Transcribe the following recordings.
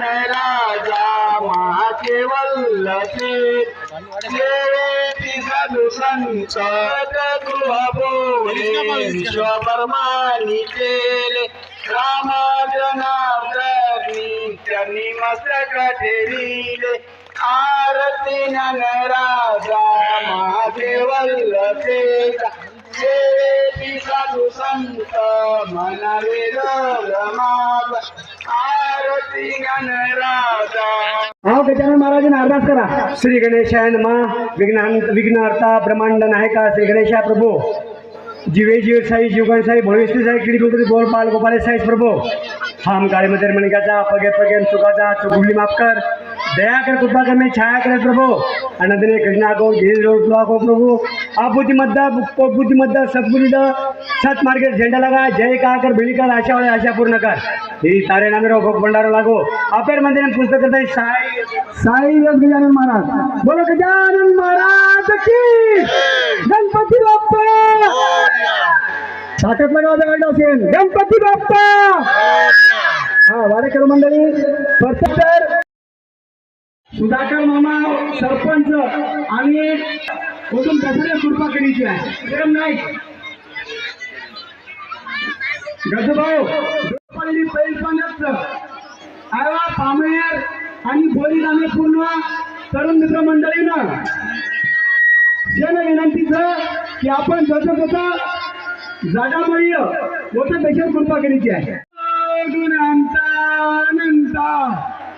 राजा महाकेवल्लते साधू संत गृहभोले विश्वकर्मानी केले राम जनार्दनी त्यांनी मस्तक ठेविले आरती राजा महादेवल्लते साधू संत म्हणाले माग आरती राजा अहो गजानन महाराजांना अरदास करा. श्री गणेशाय नमा विघ्नान विघ्नहर्ता ब्रह्मांड नायका श्री गणेशा प्रभू. जीवे जीव साई जीवगण साई भविष्य साई किडी कुलपती बोल पाल गोपाले साई प्रभू. हम काळे मध्ये मणिकाचा पगे पगे चुकाचा चुकुली माफ कर. दया कर कृपा कर मैं छाया करे प्रभु। अनंतने कृष्णा को धीरे रोटला को प्रभु। आप बुद्धिमत्ता बुद्धिमत्ता सद्बुद्धी द सत मार्गे झेंडा लगा जय का कर भिली कर आशा वाले आशा पूर्ण कर। ही तारे नामे रो भोग भंडारो लागो। अपेर मध्ये पुस्तक करता साई। साई गजानन महाराज। बोलो गजानन महाराज की गणपती बाप्पा! साखर लगावता काढला असेल गणपती बाप्पा! हा वाडेकर मंडळी प्रत्येक सुधाकर मामा सरपंच आणि कुटुंब कसं कृपा करायची आहे? प्रेम नाईक गजभाऊ पहिली पाण्यात आवा पामेर आणि बोरी नामे पूर्ण तरुण मित्र मंडळीनं. जन विनंतीचं की आपण जसं जसं जागामय होतं त्याच्यावर कृपा करायची आहे. अनंता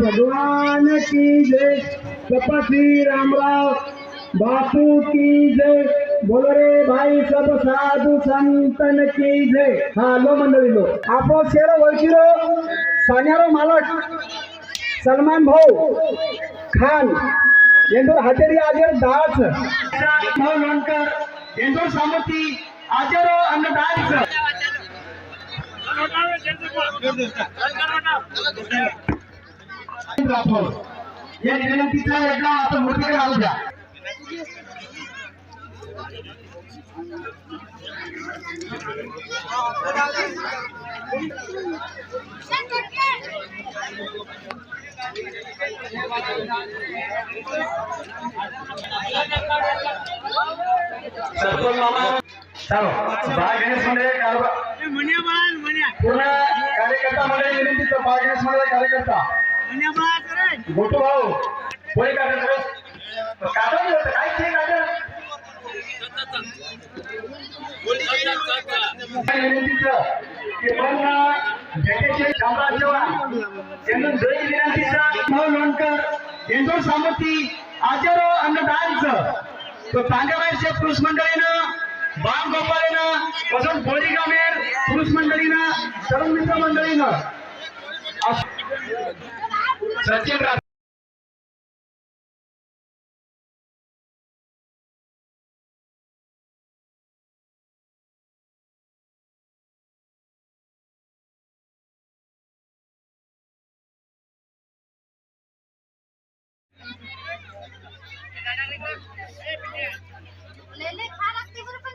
भगवान की जय। तपसी रामराव बापू की जय। बोलो रे भाई सब साधू संतन की जय। हा लो मंडळी लो. आपो शेर ओळखीलो सान्यारो मालक सलमान भाऊ खान येंदूर हातेरी आजेर दास. भाऊ लोणकर येंदूर सामती आजेरो अन्न दास या विनंतीचा एकदा आपण मूर्तीकडे घालू द्या सरपंच मामा चालो बाळ गणेश पूर्ण कार्यकर्ता बाळ गणेश कार्यकर्ता. मोठू भाऊ कोणी काढत काढत होतं सामती आचारो अन्नदानच. तो तांड्याबाई पुरुष मंडळीनं बाम गोपाळीनं वजन बोरी गामेर पुरुष मंडळीनं तरुण मित्र मंडळीनं. सचिन राज लेले खा लागते बरं पण